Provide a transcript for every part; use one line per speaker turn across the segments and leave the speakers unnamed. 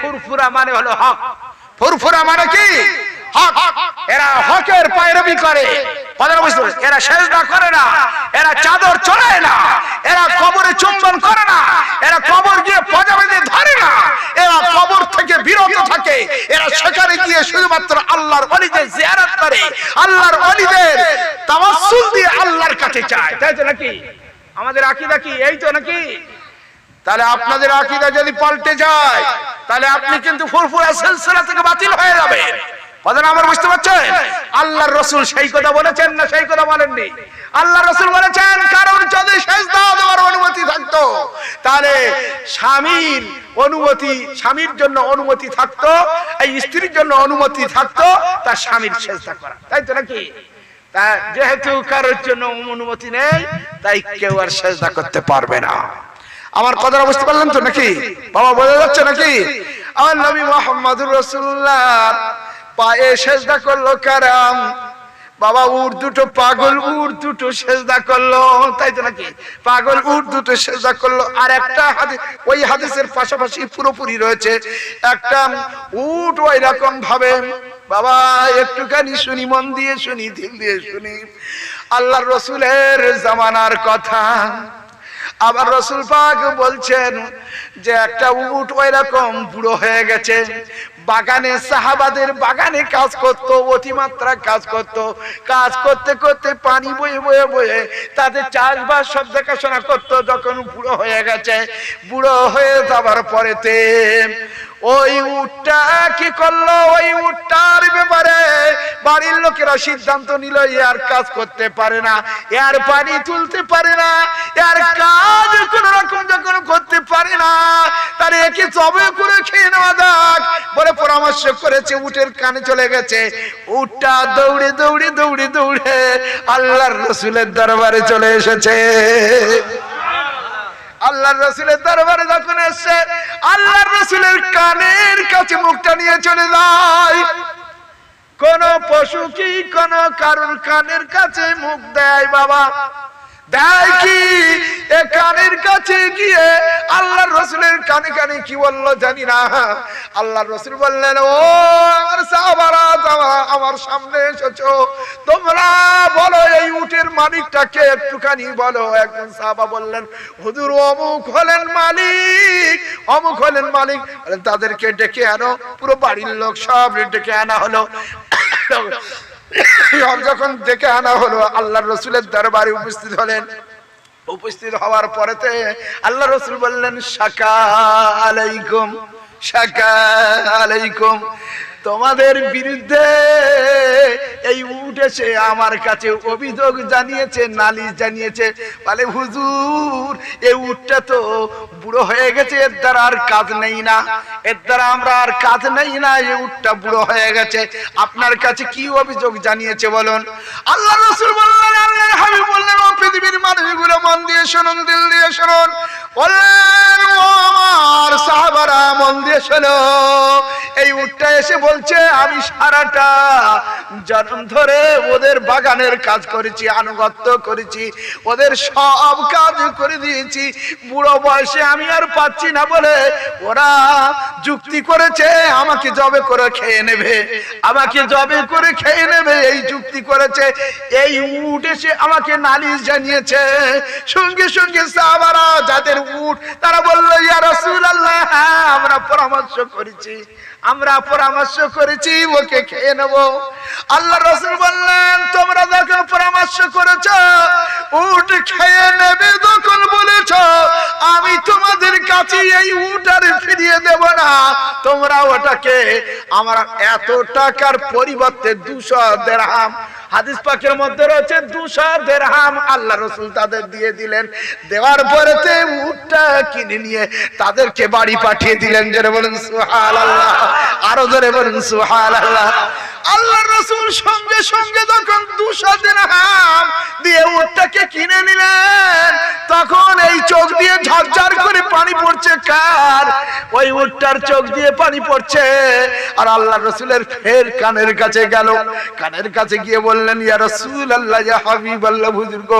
ফুরফুরা মানে হলো হক। ফুরফুরা মানে কি? হক। এরা হকের পায়রবি করে। কথাটা বুঝতে? এরা সেজদা করে না। এরা চাদর চড়ায় না। এরা কবরে চুম্বন করে না। এরা কবর গিয়ে পজা বেঁধে ধরে না। এরা কবর থেকে বিরত থাকে। এরা সেখানে গিয়ে শুধুমাত্র আল্লাহর অলিদের জিয়ারত করে। আল্লাহর অলিদের তাওয়াসসুল দিয়ে আল্লাহর কাছে চায় তাই তো নাকি? আমাদের আকীদা কি? এই তো নাকি? তাহলে আপনাদের আকীদা যদি পাল্টে যায়, তাহলে আপনি কিন্তু ফুরফুরা সিলসিলা থেকে বাতিল হয়ে যাবেন। বুঝতে পারছেন? সেই কথা বলেছেন না অনুমতি থাকতো স্বামীর জন্য অনুমতি থাকতো, এই স্ত্রীর জন্য অনুমতি থাকতো তার স্বামীর সেজদা করা। তাই তো নাকি? যেহেতু কারোর জন্য অনুমতি নেই, তাই কেউ আর সেজদা করতে পারবে না। আমার কথাটা বুঝতে পারলেন তো নাকি? বাবা বোঝা যাচ্ছে নাকি? আমার নবী মোহাম্মদুর রসুল্লাহ পায়ে সেজদা করল কারাম। বাবা উট দুটো পাগল উট দুটো সেজদা করল। তাই তো নাকি? পাগল উট দুটো সেজদা করল। আর একটা হাদিস ওই হাদিসের পাশাপাশি পুরোপুরি রয়েছে। একটা উট ওই রকম ভাবে বাবা একটুখানি শুনি মন দিয়ে শুনি দিল দিয়ে শুনি। আল্লাহর রসুলের জামানার কথা। আবার রসুল পাক বলছেন যে একটা উট ওই রকম বুড়ো হয়ে গেছে। বাগানে সাহাবাদের বাগানে কাজ করতো, অতিমাত্রা কাজ করতো। কাজ করতে করতে পানি বয়ে বয়ে বয়ে তাদের চাষবাস সব দেখাশোনা করতো, যখন বুড়ো হয়ে গেছে। বুড়ো হয়ে যাবার পরেতে ওই উটটা কি করল? ওই উটটার ব্যাপারে বাড়ির লোকেরা সিদ্ধান্ত নিল আর কাজ করতে পারে না, এর পানি তুলতে পারে না, এর কাজ কোন রকম যখন করতে পারে না, তার একে জবে করে খেয়ে নেওয়া যাক। বলে পরামর্শ করেছে, উটের কানে চলে গেছে। উটটা দৌড়ে দৌড়ে দৌড়ে দৌড়ে আল্লাহর রসুলের দরবারে চলে এসেছে। আল্লাহর রসুলের দরবারে যখন এসছে আল্লাহর রসুলের কানের কাছে মুখটা নিয়ে চলে যায়। কোন পশু কি, কোন কারুর কানের কাছে মুখ দেয় বাবা। দেয় কি? এ কানের কাছে গিয়ে আল্লাহর রসুলের কানে কানে কি বলল জানি না। আল্লাহর রসুল বললেন, ও আমার সাহাবারা আমার সামনে এসেছ, তোমরা বলো এই উটের মালিকটাকে একটুখানি বলো। একজন সাহাবা বললেন, হুজুর, অমুক হলেন মালিক, অমুক হলেন মালিক। তাদেরকে ডেকে আনো, পুরো বাড়ির লোক সব ডেকে আনা হলো। যখন দেখে আনা হলো আল্লাহ রসুলের দরবারে উপস্থিত হলেন। উপস্থিত হওয়ার পরেতে আল্লাহ রসুল বললেন সাকা আলাইকুম সাকা আলাইকুম। তোমাদের বিরুদ্ধে এই উঠেছে আমার কাছে অভিযোগ জানিয়েছে, নালিশ জানিয়েছে। বলে, হুজুর, এই উটটা তো বুড়ো হয়ে গেছে, এর দ্বারা আর কাজ নেই না। এর দ্বারা আমরা আর কাজ নেই না, এই উটটা বুড়ো হয়ে গেছে। আপনার কাছে কি অভিযোগ জানিয়েছে বলুন? আল্লাহ রসুল বললেন আল্লাহ হাবিব বললেন, ও পৃথিবীর মানুষগুলো মন দিয়ে শুনুন, দিল দিয়ে শুনুন। বললেন, ও আমার সাহাবারা, মন দিয়ে শোনো। এই উটটা এসে বলছে, আমি সারাটা জন্ম ধরে ওদের বাগানের কাজ করেছি, আনুগত্য করেছি, ওদের সব কাজ করে দিয়েছি। বুড়ো বয়সে আমি আর পাচ্ছি না বলে ওরা যুক্তি করেছে, আমাকে জবে করে খেয়ে নেবে, আমাকে জবে করে খেয়ে নেবে, এই যুক্তি করেছে। এই উট এসে আমাকে নালিশ জানিয়েছে। সঙ্গে সঙ্গে যাদের উঠ তারা বলল, ইয়া রাসূলুল্লাহ হ্যাঁ আমরা পরামর্শ করেছি আমরা পরামর্শ করেছি ওকে খেয়ে নেব। আল্লাহ রসুল বললেন, তোমরা যখন পরামর্শ করেছ, উট খেয়ে নেবে যখন বলেছ, আমি তোমাদের কাছে এই উট আর ফিরিয়ে দেব না। তোমরা ওটাকে আমার এত টাকার পরিবর্তে দুশো দেড়হাম হাদিস পাকের মধ্যে রয়েছে দুশো দেড়হাম আল্লাহ রসুল তাদের দিয়ে দিলেন। দেওয়ার পরেতে উটটা কিনে নিয়ে তাদেরকে বাড়ি পাঠিয়ে দিলেন। যারা বলেন সুহাল আল্লাহ আরও ধরে বলেন সুহাল আল্লাহ আল্লাহ রসুল সঙ্গে সঙ্গে যখন দুশো দিরহাম দিয়ে উটটাকে কিনে নিলেন, তখন এই চোখ দিয়ে ঝরঝর করে পানি পড়ছে কার? ওই উটটার চোখ দিয়ে পানি পড়ছে। আর আল্লাহ রসুলের ফের কানের কাছে গেল। কানের কাছে গিয়ে বলল বললেন, ইয়া রাসূলুল্লাহ, ইয়া হাবিবাল্লাহ, বুজুর্গ,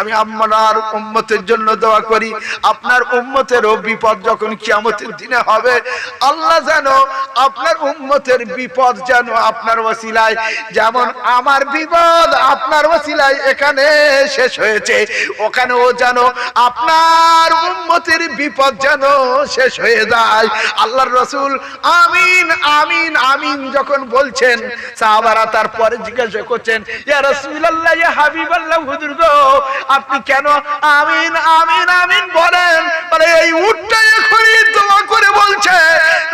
আমি আপনার উম্মতের জন্য দোয়া করি। আপনার উম্মতেরও বিপদ যখন কিয়ামতের দিনে হবে, আল্লাহ যেন আপনার উম্মতের বিপদ যেন আপনার ওসিলায় যেমন আমার বিপদ আপনার ওসিলায় এখানে শেষ হয়েছে, ওখানেও যেন আপনার উম্মতের বিপদ যেন শেষ হয়ে যায়। আল্লাহর রসুল আমিন আমিন আমিন যখন বলছেন, সাহাবারা তারপরে জিজ্ঞাসা করছেন ইয়া রাসূলুল্লাহ ইয়া হাবিবাল্লাহ হুজুর গো আপনি কেন আমিন আমিন আমিন বলেন? মানে এই উটটাই এখনই দোয়া করে বলছে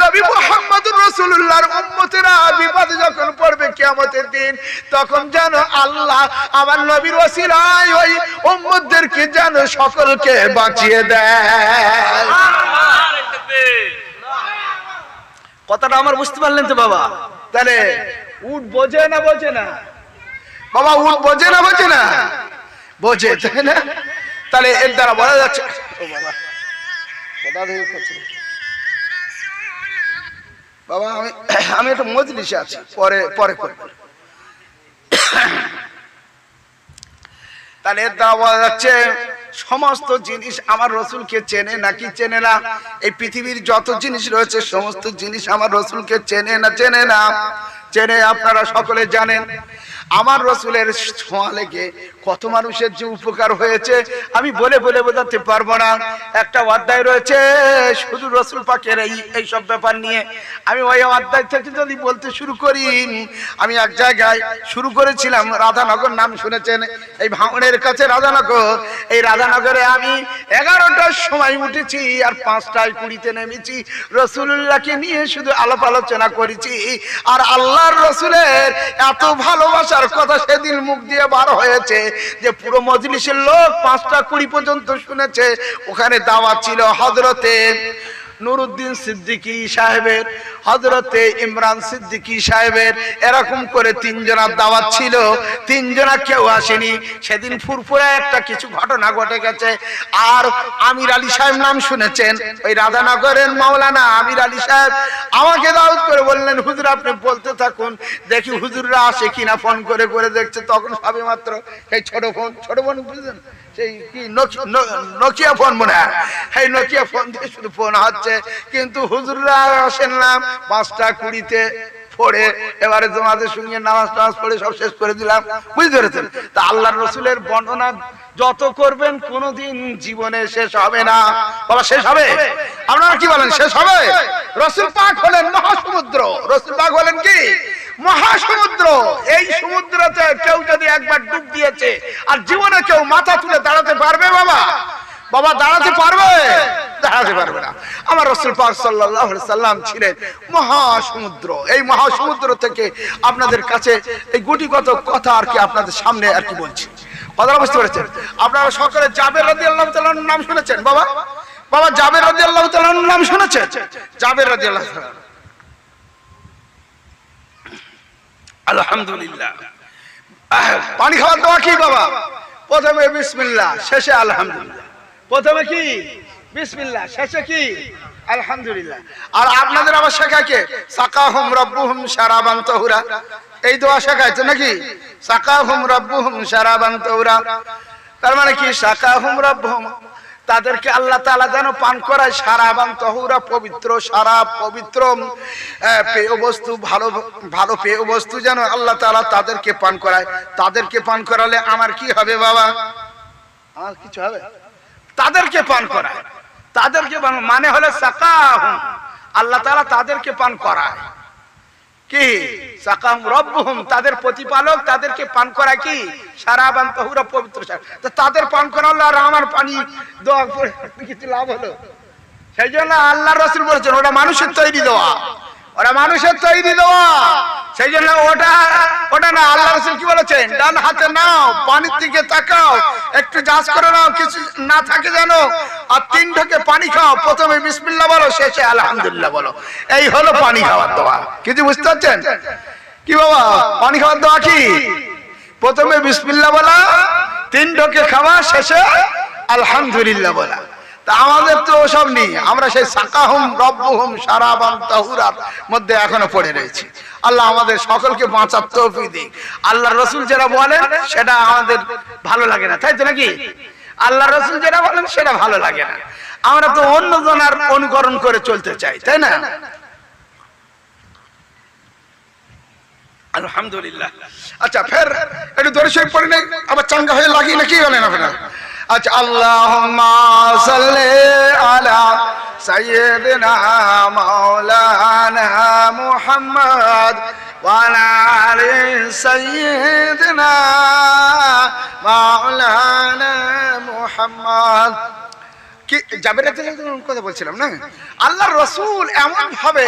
নবী মুহাম্মদুর রাসূলুল্লাহর উম্মতেরা বিপদে যখন পড়বে কিয়ামতের দিন তখন যেন আল্লাহ আমার নবীর ওসিলায় ওই উম্মতদেরকে যেন সকলকে বাঁচিয়ে দেয়। কথাটা আমার বুঝতে পারলেন তো বাবা? তাহলে উঠ বোঝে না বোঝে না? বাবা উট বোঝে না বোঝে না? বোঝে, তাই না? তাহলে এর দ্বারা বলা যাচ্ছে বাবা, আমি আমি একটু মজলিসে আছি, পরে পরে করব। তাহলে এর দ্বারা বলা যাচ্ছে, সমস্ত জিনিস আমার রসুলকে চেনে নাকি চেনে না? এই পৃথিবীর যত জিনিস রয়েছে, সমস্ত জিনিস আমার রসুলকে চেনে না চেনে না? চেনে আপনারা সকলে জানেন। আমার রসুলের ছোঁয়া লেগে কত মানুষের যে উপকার হয়েছে, আমি বলে বলে বোঝাতে পারব না। একটা অধ্যায় রয়েছে, শুধু রসুল পাকের এই এইসব ব্যাপার নিয়ে। আমি ওই অধ্যায় থেকে যদি বলতে শুরু করি, আমি এক জায়গায় শুরু করেছিলাম, রাধানগর নাম শুনেছেন। এই ভাঙনের কাছে রাধানগর। এই রাধানগরে আমি এগারোটার সময় উঠেছি আর পাঁচটায় কুড়িতে নেমেছি। রসুল্লাহকে নিয়ে শুধু আলাপ আলোচনা করেছি। আর আল্লাহর রসুলের এত ভালোবাসার কথা সেদিন মুখ দিয়ে বার হয়েছে। যে পুরো মজলিসের লোক পাঁচটা কুড়ি পর্যন্ত শুনেছে। ওখানে দাওয়াত ছিল হজরতে নুরুদ্দিন সিদ্দিকী সাহেবের হজরতে ইমরান সিদ্দিকী সাহেবের, এরকম করে তিনজনার দাওয়াত ছিল। তিনজনা কেউ আসেনি। সেদিন ফুরফুরে একটা কিছু ঘটনা ঘটে গেছে। আর আমির আলী সাহেব নাম শুনেছেন। ওই রাধানগরের মাওলানা আমির আলী সাহেব আমাকে দাওয়াত করে বললেন, হুজুর, আপনি বলতে থাকুন। দেখি হুজুররা আসে কিনা, ফোন করে করে দেখছে। তখন সবে মাত্র এই ছোট ফোন ছোট ফোন বুঝলেন? সেই কি নোকি- নো- ফোন মনে হয়? এই নোকিয়া ফোন দিয়ে শুধু ফোন হচ্ছে কিন্তু হুজুররা আসেন না, পাঁচটা কুড়িতে। পড়ে এবারে তোমাদের সঙ্গে নামাজ টামাজ পড়ে সব শেষ করে দিলাম। বুঝতে পেরেছেন? তা আল্লাহ রসুলের বর্ণনা যত করবেন, কোনোদিন জীবনে শেষ হবে না। বাবা শেষ হবে? আপনারা কি বলেন, শেষ হবে? রসুল পাক হলেন মহাসমুদ্র। রসুল পাক হলেন কি? মহাসমুদ্র। এই সমুদ্রতে কেউ যদি একবার ডুব দিয়েছে, আর জীবনে কেউ মাথা তুলে দাঁড়াতে পারবে বাবা? বাবা, দাঁড়াতে পারবে? দাঁড়াতে পারবে না। আমার রসুল পাক আলাইহি সাল্লাম ছিলেন মহাসমুদ্র। এই মহাসমুদ্র থেকে আপনাদের কাছে এই গুটিগত কথা আর কি আপনাদের সামনে আর কি বলছি। কথাটা বুঝতে পেরেছেন? আপনারা সকলে জাবের রাদিয়াল্লাহু তাআলার নাম শুনেছেন, বাবা? বাবা, জাবের রাদিয়াল্লাহু তাআলার নাম শুনেছেন? জাবের রাদিয়াল্লাহু তাআলা। আলহামদুলিল্লাহ। পানি খাওয়ার দোয়া কি, বাবা? প্রথমে বিসমিল্লাহ, শেষে আলহামদুলিল্লাহ। প্রথমে কি? কি? আর আপনাদের শেখায় কে? তাহুরা এই নাকি? তাহুরা তার মানে কি? তাদেরকে আল্লাহ তাআলা যেন পান করায় সারা সারাবান তহুরা পবিত্র সারা পবিত্র পেয় বস্তু, ভালো ভালো পেয় বস্তু যেন আল্লাহ তাআলা তাদেরকে পান করায়। তাদেরকে পান করালে আমার কি হবে বাবা? আমার কিছু হবে? তাদেরকে পান করায়। তাদেরকে মানে হলো সাকাহুম। আল্লাহ তাআলা তাদেরকে পান করায়। কি? সাকাম রব্বুহুম। তাদের প্রতিপালক তাদেরকে পান করা কি? সারাবান তহুরা পবিত্র সার। তাদের পান করালো আর আমার পানি, দোয়া করে কিছু লাভ হলো। সেই জন্য আল্লাহ রসুল বলেছেন, ওটা মানুষের তৈরি দেওয়া ওরা মানুষের তৈরি দেওয়া সেই জন্য ওটা ওটা না, আল্লাহ রসুল কি বলেছেন? ডান হাতে নাও, পানির দিকে তাকাও, একটু যাচ করে নাও, কিছু না থাকে যেন, আর তিন ঢোকে পানি খাও, প্রথমে বিসমিল্লাহ বলো, শেষে আলহামদুলিল্লাহ বলো। এই হলো পানি খাওয়ার দোয়া। কিছু বুঝতে পারছেন? কি বাবা, পানি খাওয়ার দোয়া কি? প্রথমে বিসমিল্লাহ বলা, তিন ঢোকে খাওয়া, শেষে আলহামদুলিল্লাহ বলা। আমাদের তো ওসব নেই। আমরা সেই সাকাহুম, রব্বুহুম সারাবান তাহুরার মধ্যে এখনও পড়ে রয়েছি। আল্লাহ আমাদের সকলকে বাঁচার তৌফিক দিক। আল্লাহ রসুল যেটা বলেন, সেটা আমাদের ভালো লাগে না। তাই তো নাকি? আল্লাহ রসুল যেটা বলেন, সেটা ভালো লাগে না। আমরা তো অন্য জনার অনুকরণ করে চলতে চাই, তাই না? আলহামদুলিল্লাহ। আচ্ছা ফের একটু শরীফ পড়ে নেই? আবার চাঙ্গা হয়ে লাগিয়ে নাকি বলেন আপনারা? আচ্ছা আল্লাহ আলা মাওলানা মুহাম্মদ ওয়ালা আলি সাইয়্যিদিনা মাওলানা মুহাম্মদ। কি কথা বলছিলাম না? আল্লাহ রসুল এমন ভাবে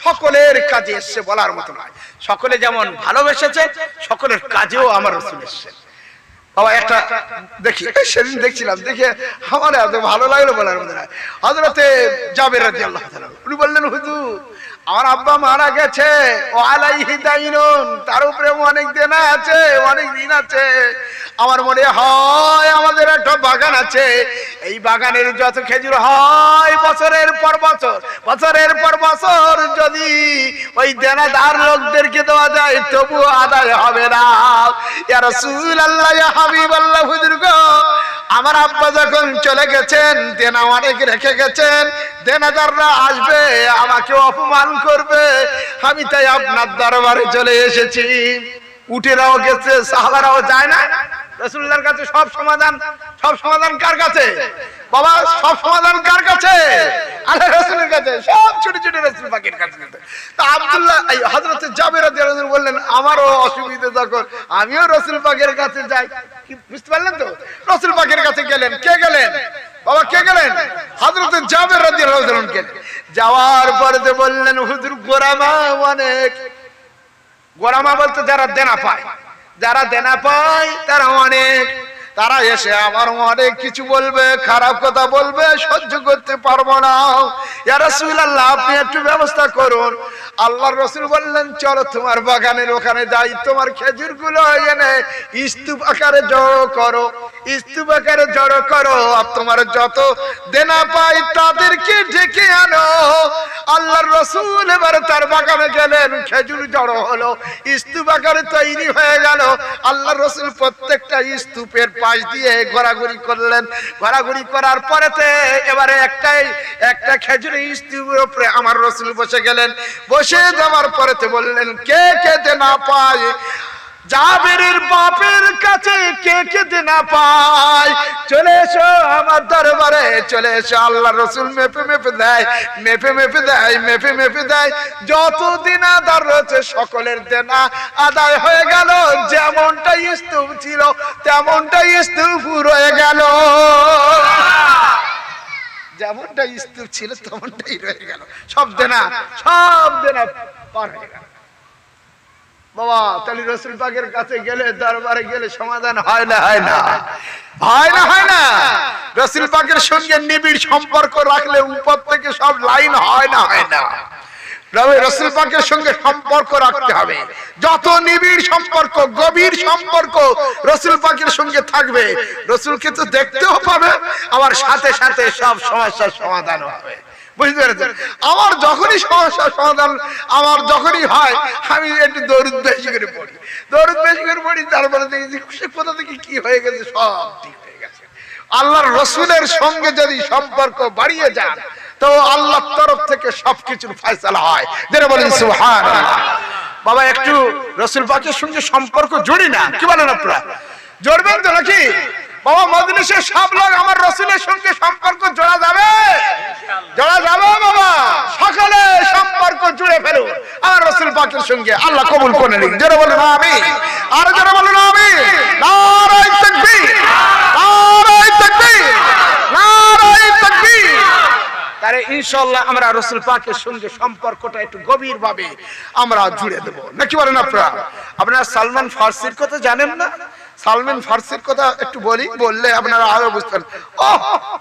সকলের কাজে এসছে বলার মতো নয়। সকলে যেমন ভালোবেসেছে, সকলের কাজেও আমার রসুল এসছে। একটা দেখছিলাম, দেখে আমার এত ভালো লাগল বলার মধ্যে হজরতে যাবে রাজি আল্লাহ উনি বললেন, হুজুর আমার আব্বা মারা গেছে, ও আলাইহি দাইনুন, তার উপরে অনেক দেনা আছে, অনেক দিন আছে। আমার মনে হয় আমাদের একটা বাগান আছে, এই বাগানের যত খেজুর হয়, বছরের পর বছর, বছরের পর বছর যদি ওই দেনাদার লোকদেরকে দেওয়া যায়, তবু আদায় হবে না। ইয়া রাসূলুল্লাহ, ইয়া হাবিবাল্লাহ, হুজুর গো, আমার আব্বা যখন চলে গেছেন, দেনা অনেক রেখে গেছেন, দেনাদাররা আসবে, আমাকে অপমান করবে। আমি তাই আপনার দরবারে চলে এসেছি। উঠেরাও গেছে, সাহাবারাও যায় না। রসুল্লাহর কাছে সব সমাধান সব সমাধান কার কাছে? বাবা, সব সমাধান কার কাছে? ছোট রসুল পাখির কাছে আমিও যাই। বুঝতে পারলেন তো? রসুল পাকের কাছে গেলেন, কে গেলেন? বাবা কে গেলেন? হাজরত জাবের রাদিয়াল্লাহু আনহু গেলেন। যাওয়ার পরে যে বললেন, হুজুর, গোরামা অনেক। গোরামা বলতে যারা দেনা পায়, যারা দেনা পায় তারা অনেক। তারা এসে আমার অনেক কিছু বলবে, খারাপ কথা বলবে, সহ্য করতে পারব না। আপনি একটু ব্যবস্থা করুন। আল্লাহর রসুল বললেন, চলো তোমার বাগানের ওখানে যাই, তোমার খেজুরগুলো এনে স্তূপ আকারে জড়ো করো, স্তূপ আকারে জড়ো করো, আর তোমার যত দেনা পাই তাদেরকে ডেকে আনো। আল্লাহর রসুল এবার তার বাগানে গেলেন, খেজুর জড়ো হলো, স্তূপ আকারে তৈরি হয়ে গেল। আল্লাহর রসুল প্রত্যেকটা স্তূপের পাশ দিয়ে ঘোরাঘুরি করলেন। ঘোরাঘুরি করার পরেতে এবারে একটাই, একটা খেজুরি স্ত্রীর উপরে আমার রসুল বসে গেলেন। বসে যাওয়ার পরেতে বললেন, কে খেতে না পায়? জাবেরের বাপের কাছে কে খেতে না পায়? চলে এসো আমার দরবারে, চলে এসো আল্লাহ রসুল মেপে মেপে দেয়, মেপে মেপে দেয়, মেপে মেপে দেয়। যত দিন আদার রয়েছে সকলের দেনা আদায় হয়ে গেল, যেমনটা স্তূপ ছিল তেমনটাই স্তূপ রয়ে গেল। যেমনটা স্তূপ ছিল, তেমনটাই রয়ে গেল। সব দেনা সব দেনা পার হয়ে গেল। বাবা, তাহলে রসুল পাকের কাছে গেলে, দরবারে গেলে সমাধান হয় না হয় না? হয় না হয় না? রসুল পাকের সঙ্গে নিবিড় সম্পর্ক রাখলে উপর থেকে সব লাইন হয় না হয় না? রসুল পাকের সঙ্গে সম্পর্ক রাখতে হবে। যত নিবিড় সম্পর্ক, গভীর সম্পর্ক রসুল পাকের সঙ্গে থাকবে, রসুলকে তো দেখতেও পাবে, আবার সাথে সাথে সব সমস্যার সমাধান হবে। আমার যখনই সমস্যার সমাধান আমার যখনই হয়, আমি একটু দৌড় বেশি করে পড়ি। দৌড় বেশি করে পড়ি, তারপরে দেখি সে কোথা থেকে কি হয়ে গেছে, সব ঠিক হয়ে গেছে। আল্লাহর রসুলের সঙ্গে যদি সম্পর্ক বাড়িয়ে যান, তো আল্লাহর তরফ থেকে সবকিছুর ফয়সালা হয়। যেটা বলেন, সুবহানাল্লাহ। বাবা, একটু রসুল পাকের সঙ্গে সম্পর্ক জড়ি না, কি বলেন আপনারা? জড়বেন তো নাকি? বাবা মজলিসের সব লোক আমার রসুলের সঙ্গে সম্পর্ক জোড়া যাবে? জোড়া যাবে বাবা? সকালে সম্পর্ক জুড়ে ফেলুন। আমার রসুল পাকের সঙ্গে আল্লাহ কবুল করে নিন। জোরে বলেন আমি আর জোরে বলেন আমি নারাই তাকবীর। নারাই তাকবীর। নারাই তাকবীর। তাহলে ইনশাল্লাহ আমরা রসুল পাকের সঙ্গে সম্পর্কটা একটু গভীর ভাবে আমরা জুড়ে দেবো। নাকি বলেন আপনারা? আপনারা সালমান ফার্সির কথা জানেন না? সালমান ফার্সির কথা একটু বলি, বললে আপনারা আরও বুঝতেন। ও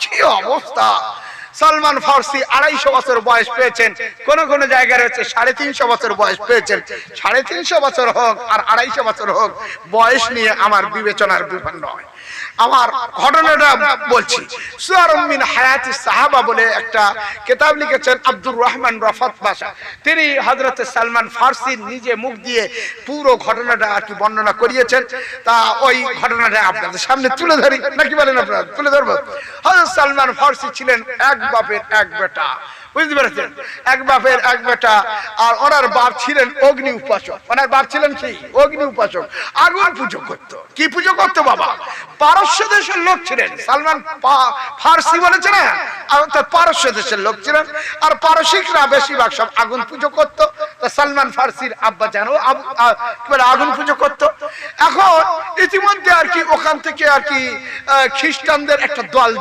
কি অবস্থা। সালমান ফার্সি আড়াইশো বছর বয়স পেয়েছেন। কোন কোন জায়গায় রয়েছে সাড়ে তিনশো বছর বয়স পেয়েছেন। সাড়ে তিনশো বছর হোক আর আড়াইশো বছর হোক, বয়স নিয়ে আমার বিবেচনার বিভাগ নয়। আমার ঘটনাটা বলছি। হায়াতি সাহাবা বলে একটা কিতাব লিখেছেন আব্দুর রহমান রফাত বাসা। তিনি হযরত সালমান ফার্সি নিজে মুখ দিয়ে পুরো ঘটনাটা আর কি বর্ণনা করিয়েছেন। তা ওই ঘটনাটা আপনাদের সামনে তুলে ধরি। নাকি বলেন আপনারা? তুলে ধরবো। হযরত সালমান ফার্সি ছিলেন এক বাপের এক বেটা। বুঝতে পেরেছেন? এক বাপের এক বেটা, আর ওনার বাপ ছিলেন অগ্নি উপাসক। ওনার বাপ ছিলেন কি? অগ্নি উপাসক। আগুন পুজো করতো। কি পুজো করতো বাবা? পারস্য দেশের লোক ছিলেন। সালমান ফার্সি বলেছে না তার পারস্য দেশের লোক ছিলেন। আর পারসিকরা বেশিরভাগ সব আগুন পুজো করতো। তা সালমান ফার্সির আব্বা যেন আগুন পুজো করতো। এখন ইতিমধ্যে আর কি ওখান থেকে আর কি খ্রিস্টানদের একটা দল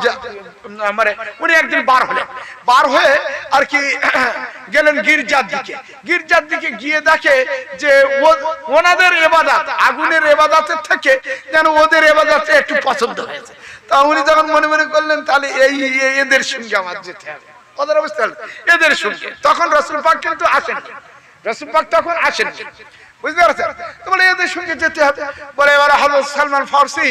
মানে উনি একদিন বার হলেন। বার হয়ে আর কি, গেলেন গির্জার দিকে। গির্জার দিকে গিয়ে দেখে যে ওনাদের এবাদাত, আগুনের এবাদাতের থেকে যেন ওদের এবাদাতে একটু পছন্দ হয়েছে। তা উনি যখন মনে মনে করলেন, তাহলে এই, এদের সঙ্গে আমার যেতে হবে। ওদের অবস্থা এদের সঙ্গে। তখন রসুল পাক কিন্তু আসেন রসুল পাক তখন আসেন। বুঝতে পারছেন? তো বলে, এদের সঙ্গে যেতে হবে। বলে, এবারে হজরত সালমান ফার্সি,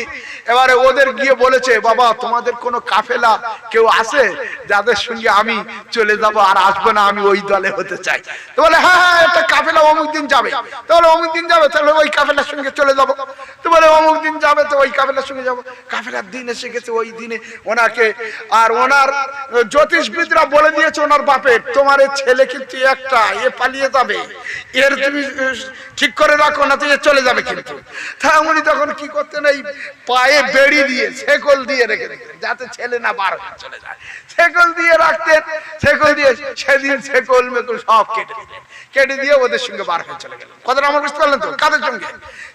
এবারে ওদের গিয়ে বলেছে, বাবা, তোমাদের কোনো কাফেলা কেউ আছে? যাদের সঙ্গে আমি চলে যাব আর আসব না, আমি ওই দলে হতে চাই। তো বলে হ্যাঁ হ্যাঁ একটা কাফেলা অমুক দিন যাবে। তাহলে অমুক দিন যাবে? তাহলে ওই কাফেলার সঙ্গে চলে যাব। তো বলে, অমুক দিন যাবে তো ওই কাফেলার সঙ্গে যাব? কাফেলার দিন এসে গেছে ওই দিনে ওনাকে, আর ওনার জ্যোতিষবিদরা বলে দিয়েছে, ওনার বাপের, তোমার ছেলে কিন্তু একটা এ পালিয়ে যাবে। এর তুমি ঠিক করে রাখো, না তো চলে যাবে কিন্তু। তা উনি তখন কি করতেন, এই পায়ে বেড়ি দিয়ে ছেকল দিয়ে রেখে রেখে যাতে ছেলে না বার হয়ে চলে যায়। ছেকল দিয়ে রাখতেন, ছেকল দিয়ে সেদিন ছেকল মেকল সব কেটে কেটে দিয়ে ওদের সঙ্গে বার হয়ে চলে গেলেন। কথাটা আমার বুঝতে পারলেন তো? কাদের সঙ্গে?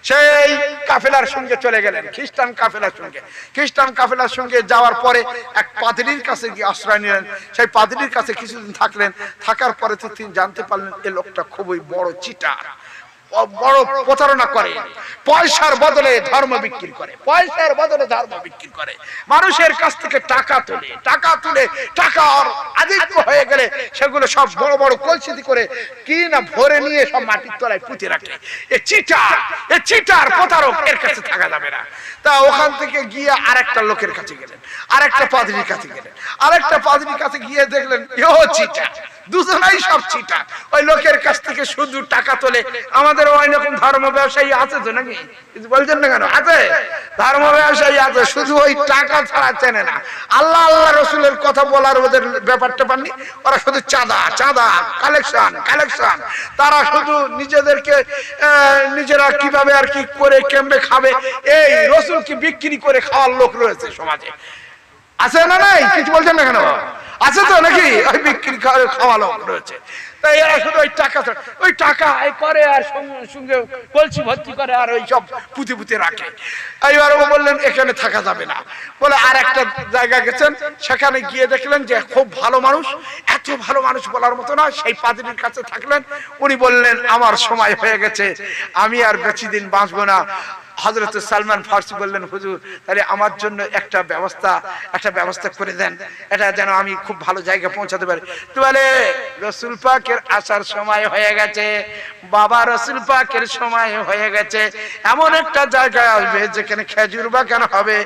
সেই কাফেলার সঙ্গে চলে গেলেন, খ্রিস্টান কাফেলার সঙ্গে। খ্রিস্টান কাফেলার সঙ্গে যাওয়ার পরে এক পাদ্রীর কাছে গিয়ে আশ্রয় নিলেন। সেই পাদ্রীর কাছে কিছুদিন থাকলেন, থাকার পরে তো তিনি জানতে পারলেন এ লোকটা খুবই বড় চিটার। বড় প্রতারণা করে, পয়সার বদলে ধর্ম বিক্রি করে, পয়সার বদলে ধর্ম বিক্রি করে। মানুষের কাছ থেকে টাকা তুলে টাকা তুলে টাকা আর আধিক্য হয়ে গেলে সেগুলো সব বড় বড় কলসিতি করে কি না ভরে নিয়ে সব মাটির তলায় পুঁতে রাখে। এ চিটার এ চিটার প্রতারক এর কাছে থাকা যাবে না। তা ওখান থেকে গিয়ে আরেকটা লোকের কাছে গেলেন, আরেকটা পাদ্রির কাছে গেলেন, আরেকটা পাদ্রির কাছে গিয়ে দেখলেন এও চিটার। দুজনাই সব চিটা ওই লোকের কাছ থেকে শুধু টাকা তোলে। আমাদের ওই রকম ধর্ম ব্যবসায়ী আছে তো নাকি? বলছেন না কেন? আছে? ধর্ম ব্যবসায়ী আছে, শুধু ওই টাকা ছাড়া চেনে না। আল্লাহ আল্লাহ রসুলের কথা বলার ওদের ব্যাপারটা পাননি? ওরা শুধু চাঁদা চাঁদা কালেকশন কালেকশন তারা শুধু নিজেদেরকে নিজেরা কীভাবে আর কি করে কেমবে খাবে? এই রসুলকে বিক্রি করে খাওয়ার লোক রয়েছে সমাজে। আছে না নাই? কিছু বলছেন না কেন? আছে তো নাকি? ওই বিক্রি খাওয়া- লোক রয়েছে। তাই ওই টাকা ও বললেন, এখানে থাকা যাবে না। বলে, আর একটা জায়গা গেছেন, সেখানে গিয়ে দেখলেন যে খুব ভালো মানুষ, এত ভালো মানুষ বলার মতো সেই কাছে থাকলেন। উনি বললেন, আমার সময় হয়ে গেছে, আমি আর বেশি দিন বাঁচবো না। হজরত সালমান ফার্সি বললেন, হুজুর, তাহলে আমার জন্য একটা ব্যবস্থা একটা ব্যবস্থা করে দেন। এটা যেন আমি খুব ভালো জায়গায় পৌঁছাতে পারি। তো বলে, রসুল পাকের আসার সময় হয়ে গেছে, বাবা রসুল পাকের সময় হয়ে গেছে। এমন একটা জায়গায় আসবে যেখানে খেজুর বাগান হবে।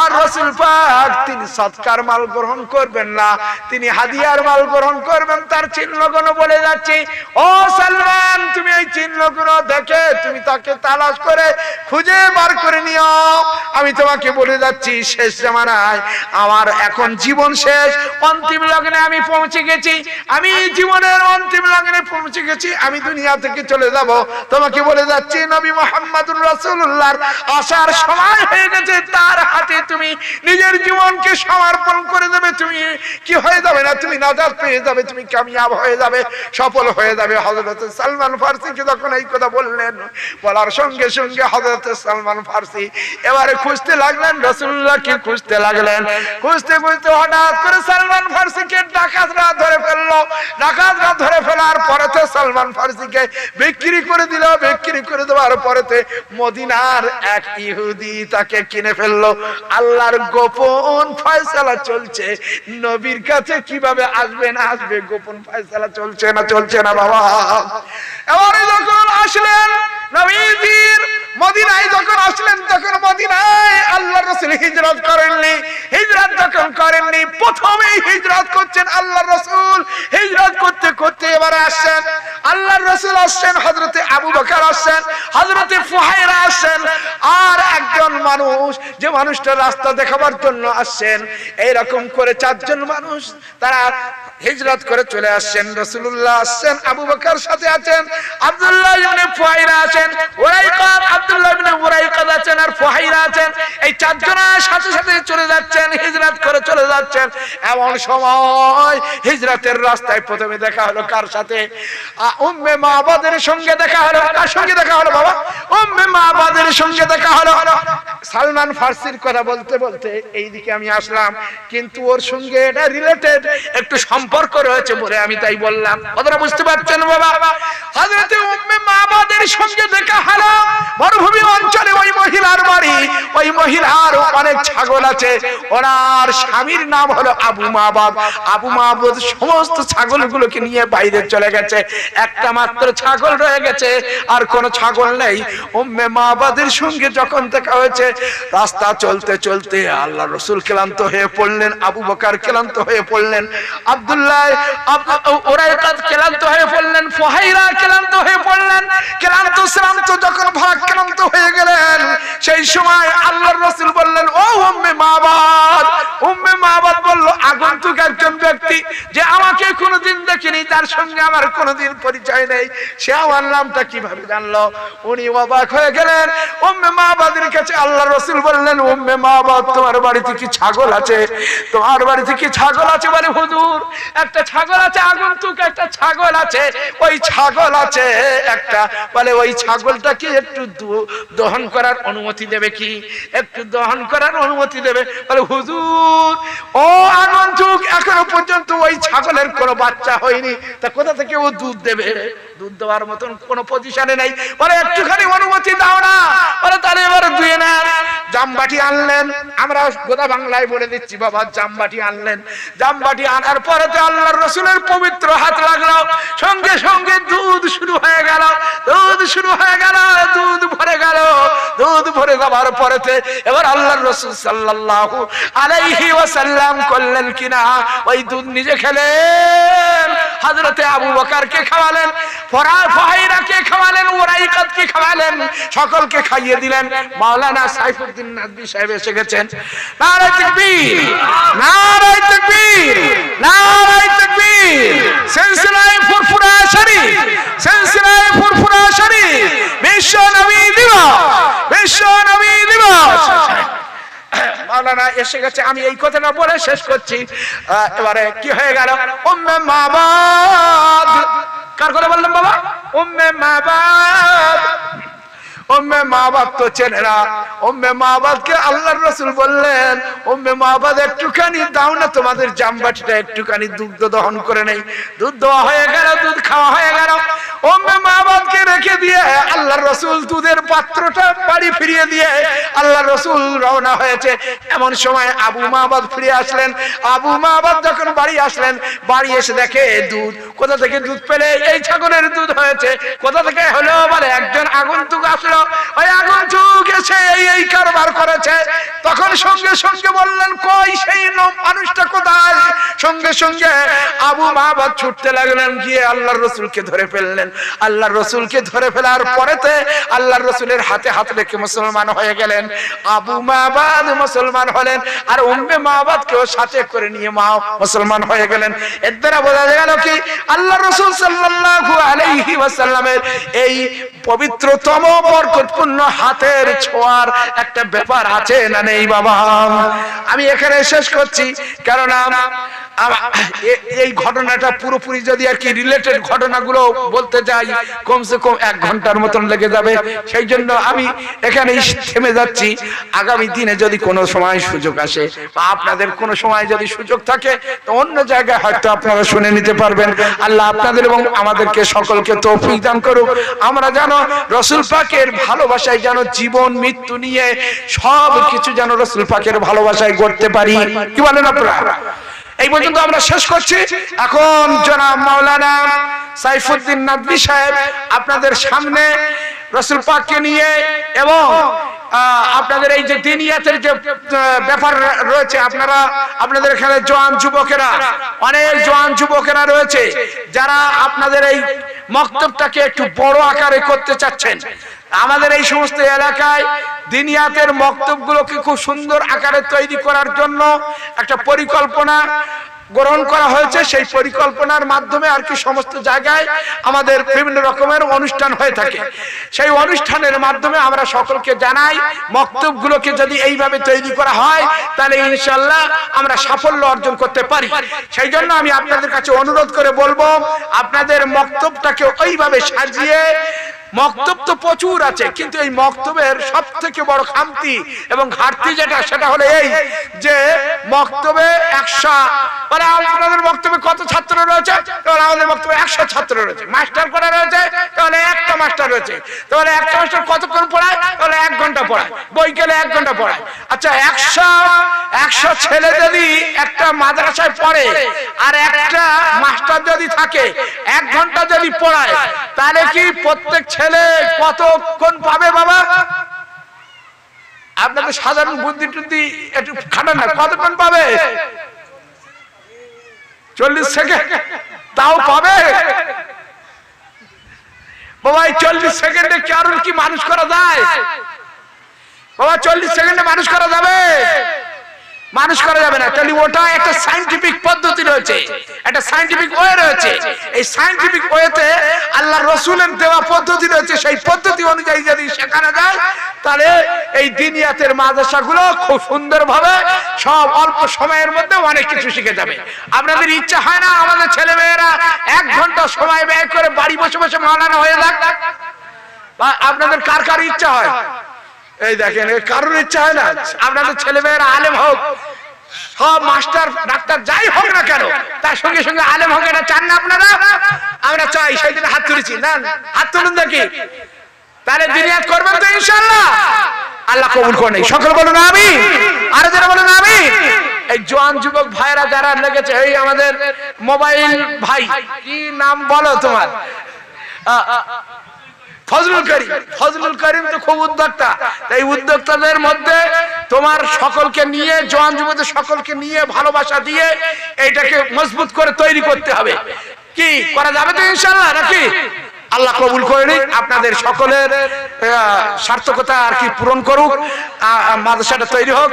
আর রসুল পাক তিনি সৎকার মাল গ্রহণ করবেন না। তিনি হাদিয়ার মাল গ্রহণ করবেন, তার চিহ্নগুলো বলে যাচ্ছি। ও সালমান, তুমি এই চিহ্নগুলো দেখে, তুমি তাকে তালাশ করে খুঁজে বার করে নিও। আমি তোমাকে বলে যাচ্ছি, শেষ জামানায় আমার এখন জীবন শেষ। অন্তিম লগ্নে আমি পৌঁছে গেছি। আমি জীবনের অন্তিম লগ্নে পৌঁছে গেছি। আমি দুনিয়া থেকে চলে যাব। তোমাকে বলে যাচ্ছি, নবী মোহাম্মদুর রাসূলুল্লাহর আসার সময় হয়ে গেছে। তার হাতে তুমি নিজের জীবনকে সমর্পণ করে দেবে। তুমি কি হয়ে যাবে না? তুমি নাজাত পেয়ে যাবে। তুমি কামিয়াব হয়ে যাবে। সফল হয়ে যাবে। হযরত সালমান ফার্সিকে যখন এই কথা বললেন, বলার সঙ্গে সঙ্গে হযরত সালমান ফার্সি। এবারে খুঁজতে লাগলেন রাসূলুল্লাহকে খুঁজতে লাগলেন? খুঁজতে খুঁজতে হঠাৎ করে সালমান ফার্সিকে ডাকাতরা ধরে ফেলল। ডাকাতরা ধরে ফেলার পরেতে সালমান ফার্সিকে বিক্রি করে দিল। বিক্রি করে দেওয়ার পরেতে মদিনার এক ইহুদি তাকে কিনে ফেলল। আল্লাহর গোপন ফয়সালা চলছে। নবীর কাছে কীভাবে আসবে না আসবে, গোপন ফয়সালা চলছে না চলছে না বাবা? এবারে যখন আসলেন, নবীজির মদিনায় যখন আসলেন, তখন মদিনায় আল্লাহ রসুল হিজরত করেননি। হিজরত যখন করেননি, প্রথমেই হিজরত করছেন আল্লাহ রসুল। হিজরত করতে করতে এবারে আসছেন আল্লাহ রসুল আসছেন হজরতে আবু বকর আসছেন হজরতে ফুহাইরা আসছেন। আর একজন মানুষ, যে মানুষটা রাস্তা দেখাবার জন্য আসছেন, এইরকম করে চারজন মানুষ, তারা হিজরত করে চলে আসছেন। রসুল্লাহ আসছেন, আবু বকার সাথে আছেন, আব্দুল্লাহ ইবনে ফুহাইরা আছেন ওরাইকাত আব্দুল্লাহ ইবনে সালমান ফার্সির কথা বলতে বলতে এইদিকে আমি আসলাম। কিন্তু ওর সঙ্গে এটা রিলেটেড একটু সম্পর্ক রয়েছে বলে আমি তাই বললাম। কথাটা বুঝতে পারছেন বাবা? হযরতে উম্মে সঙ্গে দেখা হলো। মরুভূমি অঞ্চলে ওই মহিলার বাড়ি, ওই মহিলার অনেক ছাগল আছে। ওনার স্বামীর নাম হলো আবু মাবাদ। আবু মাবাদ সমস্ত ছাগলগুলোকে নিয়ে বাইরে চলে গেছে। একটা মাত্র ছাগল রয়ে গেছে, আর কোনো ছাগল নেই। উম্মে মাবাদের সঙ্গে যখন দেখা হয়েছে, রাস্তা চলতে চলতে আল্লাহ রসুল ক্লান্ত হয়ে পড়লেন, আবু বকার ক্লান্ত হয়ে পড়লেন, আব্দুল্লাহ ওরা ক্লান্ত হয়ে পড়লেন, ফহাইরা ক্লান্ত হয়ে পড়লেন। ক্লান্ত সেই সময় আল্লাহর রসুল বললেন ও উম্মে মাবাদ ব্যক্তি যে আমাকে কোনোদিন দেখিনি, তার সঙ্গে আমার কোনোদিন পরিচয় নেই। সে আমার নামটা কীভাবে জানলো? উনি অবাক হয়ে গেলেন। উম্মে মাবাদের কাছে আল্লাহ রসুল বললেন, উম্মে মাবাদ, তোমার বাড়িতে কি ছাগল আছে? তোমার বাড়িতে কি ছাগল আছে? বলে, হুজুর, একটা ছাগল আছে, আগন্তুক একটা ছাগল আছে, ওই ছাগল আছে, একটা। বলে, ওই ছাগলটা কি একটু দহন করার অনুমতি দেবে কি? একটু দহন করার অনুমতি দেবে। বলে, হুজুর, ও আগন্তুক, এখনও পর্যন্ত ওই ছাগলের কোনো বাচ্চা হয়নি। তা কোথা থেকে ও দুধ দেবে? দুধ দেওয়ার মতন কোনো পজিশনে নেই। বলে, একটুখানি অনুমতি দাও না। বলে, তাহলে এবারে দুয়ে নেন জামবাটি আনলেন। আমরা গোদা বাংলায় বলে দিচ্ছি, বাবা, জামবাটি আনলেন। জামবাটি আনার পরে তো আল্লাহর রসুলের পবিত্র হাত লাগল। সঙ্গে সঙ্গে দুধ শুরু হয়ে গেল। দুধ শুরু হয়ে গেল, দুধ ভরে গেল। দুধ ভরে যাবার পরেতে এবার আল্লাহর রসুল সাল্লাল্লাহু আলাইহি ওয়াসাল্লাম করলেন কিনা? ওই দুধ নিজে খেলেন। হযরতে আবু বকরকে খাওয়ালেন ফরার ফাহিরাকে খাওয়ালেন ওরাইকাতকে খাওয়ালেন, সকলকে খাইয়ে দিলেন। মাওলানা সাইফুদ্দিন নাদবি সাহেব এসে গেছেন। নারায়ে তাকবীর নারায়ে তাকবীর নারায়ে তাকবীর। সিলসিলায়ে ফুরফুরা শরীফ, সিলসিলায়ে ফুরফুরা শরীফ। বিশ্ব নবী দিবস, বিশ্ব নবী দিবস। মাওলানা এসে গেছে, আমি এই কথাটা বলে শেষ করছি। এবারে কি হয়ে গেল? উম্মে মাবাদ। কার কথা বললাম বাবা? উম্মে মাবাদ। উম্মে মাবাদ তো চেনে না। উম্মে মাবাদকে আল্লাহর রাসূল বললেন, উম্মে মাবাদ, একটুখানি দাও না তোমাদের জামবাটিটা, একটুখানি দুধ দহন করে নেই। দুধ দেওয়া হয়ে গেল, দুধ খাওয়া হয়ে গেল। উম্মে মাবাদকে রেখে দিয়ে আল্লাহর রাসূল দুধের পাত্রটা বাড়ি ফিরিয়ে দিয়ে আল্লাহর রাসূল রওনা হয়েছে। এমন সময় আবু মাবাদ ফিরে আসলেন। আবু মাবাদ যখন বাড়ি আসলেন, বাড়ি এসে দেখে দুধ কোথা থেকে দুধ পেলে? এই ছাগলের দুধ হয়েছে। কোথা থেকে হলো বলে একজন আগন্তুক আসলো। ওই এই কারবার করেছে। তখন রসুলকে ধরে ফেলার পরেতে আল্লাহর রসুলের হাতে হাত রেখে মুসলমান হয়ে গেলেন। আবু মুসলমান হলেন, আর উম্মে সাথে করে নিয়ে মা মুসলমান হয়ে গেলেন। এর দ্বারা বোঝা গেল কি আল্লাহ রসুল এই পবিত্রতম বরকতপূর্ণ হাতের ছোঁয়ার একটা ব্যাপার আছে না নেই বাবা? আমি এখানে শেষ করছি। কেননা এই ঘটনাটা পুরোপুরি যদি আর কি রিলেটেড ঘটনাগুলো বলতে যাই, কমসে কম এক ঘণ্টার মতন লেগে যাবে। সেই জন্য আমি এখানে থেমে যাচ্ছি। আগামী দিনে যদি কোনো সময় সুযোগ আসে বা আপনাদের কোনো সময় যদি সুযোগ থাকে, তো অন্য জায়গায় হয়তো আপনারা শুনে নিতে পারবেন। আল্লাহ আপনাদের এবং আমাদেরকে সকলকে তৌফিক দান করুক। আমরা যেন রসুল পাকের ভালোবাসায় যেন জীবন, মৃত্যু নিয়ে সব কিছু যেন রসুল পাকের ভালোবাসায় করতে পারি। কি বলেন আপনারা? এই পর্যন্ত আমরা শেষ করছি। এখন জনাব মাওলানা সাইফুদ্দিন নাদবি সাহেব আপনাদের সামনে রসুল পাককে নিয়ে এবং আপনাদের এই যে দিনিয়াতের যে ব্যাপার রয়েছে, আপনারা, আপনাদের এখানে জোয়ান যুবকেরা, অনেক জোয়ান যুবকেরা রয়েছে, যারা আপনাদের এই মক্তবটাকে একটু বড় আকারে করতে চাচ্ছেন। আমাদের এই সমস্ত এলাকায় দিনিয়াতের মক্তবগুলোকে খুব সুন্দর আকারে তৈরি করার জন্য একটা পরিকল্পনা গ্রহণ করা হয়েছে, সেই পরিকল্পনার মাধ্যমে আর কি সমস্ত জায়গায় আমাদের বিভিন্ন রকমের অনুষ্ঠান হয়ে থাকে। সেই অনুষ্ঠানের মাধ্যমে আমরা সকলকে জানাই, মক্তবগুলোকে যদি এইভাবে তৈরি করা হয়, তাহলে ইনশাল্লাহ আমরা সাফল্য অর্জন করতে পারি। সেই জন্য আমি আপনাদের কাছে অনুরোধ করে বলব, আপনাদের মক্তবটাকে ওইভাবে সাজিয়ে, মক্তব তো প্রচুর আছে, কিন্তু এই মক্তবের সব থেকে বড় খামতি এবং ঘাটতি যেটা, সেটা হলো এই যে মক্তবে একশো মানে আপনাদের মক্তবে কত ছাত্র রয়েছে? তাহলে আমাদের মক্তবে একশো ছাত্র রয়েছে। মাস্টার করে রয়েছে, তাহলে একটা মাস্টার রয়েছে। তাহলে একটা মাস্টার কতক্ষণ পড়ায়? তাহলে এক ঘণ্টা পড়ায়। বই গেলে এক ঘণ্টা পড়ায়। আচ্ছা একশো একশো ছেলে যদি একটা মাদ্রাসায় পড়ে আর একটা মাস্টার যদি থাকে, এক ঘণ্টা যদি পড়ায়, তাহলে কি প্রত্যেক ছেলে কতক্ষণ পাবে বাবা? আপনাদের সাধারণ বুদ্ধি টুদ্ধি একটু খাটান না, কতক্ষণ পাবে? চল্লিশ সেকেন্ড। তাও পাবে? বাবা এই চল্লিশ সেকেন্ডে কারোর কি মানুষ করা যায়? বাবা চল্লিশ সেকেন্ডে মানুষ করা যাবে? মানুষ করা যাবে না। তাহলে ওটা একটা সাইন্টিফিক পদ্ধতি রয়েছে। একটা সাইন্টিফিক ওয়ে রয়েছে। এই সাইন্টিফিক ওয়েতে আল্লাহ রসুলের দেওয়া পদ্ধতি রয়েছে। সেই পদ্ধতি অনুযায়ী যদি শেখানো যায় তাহলে এই দিনিয়াতের মাদ্রাসাগুলো খুব সুন্দরভাবে সব অল্প সময়ের মধ্যে অনেক কিছু শিখে যাবে। আপনাদের ইচ্ছা হয় না আমাদের ছেলে মেয়েরা এক ঘণ্টা সময় ব্যয় করে বাড়ি বসে বসে মালানা হয়ে যাক? আপনাদের কার কার ইচ্ছা হয়? এই দেখেন কারোর ইচ্ছা হয় না? আপনাদের ছেলে মেয়েরা আলেম হোক, সব মাস্টার, ডাক্তার যাই হোক না কেন, তার সঙ্গে সঙ্গে আলেম হোক, এটা চান না আপনারা? আমরা চাই সেই জন্য হাত তুলেছি। না হাত তুলুন দেখি। তাহলে দিনিয়াত করবেন তো ইনশাল্লাহ আল্লাহ কবুল করে নেই সকল বলুন আমি আর যারা বলুন আমি এই জোয়ান যুবক ভাইরা যারা লেগেছে এই আমাদের মোবাইল ভাই কি নাম বলো তোমার? ফজলুল করিম। ফজলুল করিম তো খুব উদ্যোক্তা। এই উদ্যোক্তাদের মধ্যে তোমার সকলকে নিয়ে জোয়ান যুবদের সকলকে নিয়ে ভালোবাসা দিয়ে এইটাকে মজবুত করে তৈরি করতে হবে। কি করা যাবে তো ইনশাল্লাহ নাকি? আল্লাহ কবুল করে নিক আপনাদের সকলের সার্থকতা আর কি পূরণ করুক। মাদ্রাসাটা তৈরি হোক।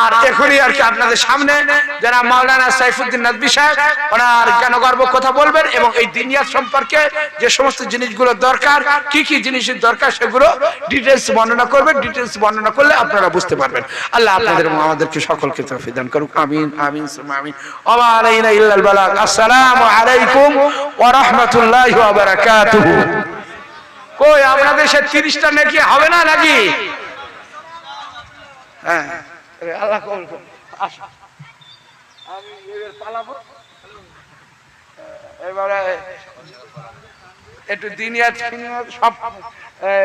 আর এখনই আর কি আপনাদের সামনে যারা মাওলানা সাইফুদ্দিন নদী সাহেব, ওনার জ্ঞানগর্ব কথা বলবেন এবং এই দিনিয়ার সম্পর্কে যে সমস্ত জিনিসগুলো দরকার, কি কি জিনিসের দরকার সেগুলো ডিটেলস বর্ণনা করবেন। ডিটেলস বর্ণনা করলে আপনারা বুঝতে পারবেন। আল্লাহ আপনাদের আমাদেরকে সকলকে তৌফিক দান করুক। আমিন আমিন আমিন। আসসালামু আলাইকুম ওয়া রাহমাতুল্লাহি ওয়া বারাকাতুহু। কই আপনাদের সে 30টা নাকি হবে না নাকি? হ্যাঁ। আরে আল্লাহ কবুল আমি এবার পালাবো। এবারে একটু দিনিয়া ফিনিয়াত সব